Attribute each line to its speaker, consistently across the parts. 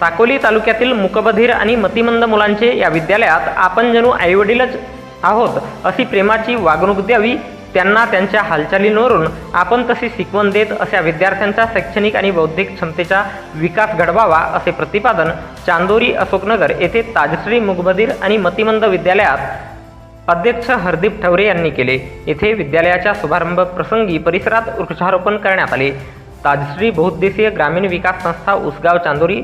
Speaker 1: साकोली तालुक्यातील मुकबधीर आणि मतिमंद मुलांचे या विद्यालयात आपण जणू आईवडीलच आहोत अशी प्रेमाची वागणूक द्यावी त्यांना त्यांच्या हालचालींवरून आपण तशी शिकवण देत अशा विद्यार्थ्यांचा शैक्षणिक आणि बौद्धिक क्षमतेचा विकास घडवावा असे प्रतिपादन चांदोरी अशोकनगर येथे ताजश्री मुकबधीर आणि मतिमंद विद्यालयात अध्यक्ष हरदीप ठवरे यांनी केले. येथे विद्यालयाच्या शुभारंभ प्रसंगी परिसरात वृक्षारोपण करण्यात आले. ताजश्री बहुद्देशीय ग्रामीण विकास संस्था उसगाव चांदोरी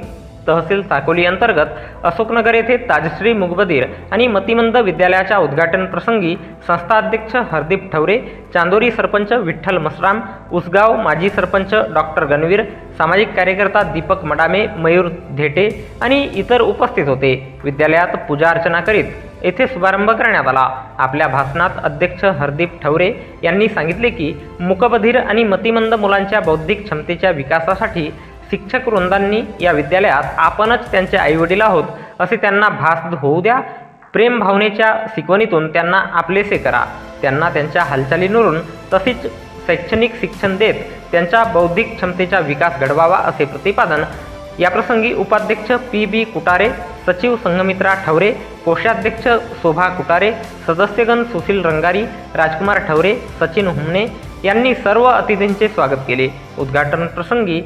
Speaker 1: तहसील साकोली अंतर्गत अशोकनगर येथे ताजश्री मुगबदीर आणि मतिमंद विद्यालयाच्या उद्घाटन प्रसंगी संस्था अध्यक्ष हरदीप ठवरे चांदोरी सरपंच विठ्ठल मसराम उसगाव माजी सरपंच डॉक्टर गणवीर सामाजिक कार्यकर्ता दीपक मडामे मयूर धेटे आणि इतर उपस्थित होते. विद्यालयात पूजा अर्चना करीत येथे शुभारंभ करण्यात आला. आपल्या भाषणात अध्यक्ष हरदीप ठवरे यांनी सांगितले की मुकबधीर आणि मतिमंद मुलांच्या बौद्धिक क्षमतेच्या विकासासाठी शिक्षक वृंदांनी या विद्यालयात आपणच त्यांचे आईवडील आहोत असे त्यांना भास होऊ द्या. प्रेम भावनेच्या शिकवणीतून त्यांना आपलेसे करा. त्यांना त्यांच्या हालचालींवरून तसेच शैक्षणिक शिक्षण देत त्यांच्या बौद्धिक क्षमतेचा विकास घडवावा असे प्रतिपादन याप्रसंगी उपाध्यक्ष पी बी कुटारे सचिव संघमित्रा ठवरे कोषाध्यक्ष शोभा कुटारे सदस्यगण सुशील रंगारी राजकुमार ठवरे सचिन हुमणे यांनी सर्व अतिथींचे स्वागत केले. उद्घाटन प्रसंगी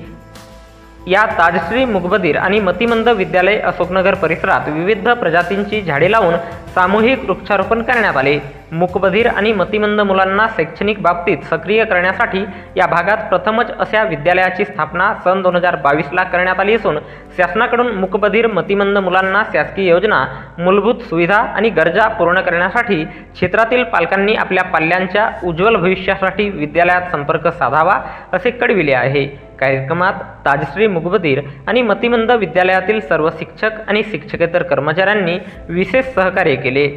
Speaker 1: या ताजश्री मुगबधीर आणि मतिमंद विद्यालय अशोकनगर परिसरात विविध प्रजातींची झाडे लावून सामूहिक वृक्षारोपण करण्यात आले. मुकबधीर आणि मतिमंद मुलांना शैक्षणिक बाबतीत सक्रिय करण्यासाठी या भागात प्रथमच अशा विद्यालयाची स्थापना सन दोन हजार बावीसला करण्यात आली असून शासनाकडून मुकबधीर मतिमंद मुलांना शासकीय योजना मूलभूत सुविधा आणि गरजा पूर्ण करण्यासाठी क्षेत्रातील पालकांनी आपल्या पाल्यांच्या उज्ज्वल भविष्यासाठी विद्यालयात संपर्क साधावा असे कळविले आहे. कार्यक्रमात ताजश्री मुगबधीर आणि मतिमंद विद्यालयातील सर्व शिक्षक आणि शिक्षकेतर कर्मचाऱ्यांनी विशेष सहकार्य केले.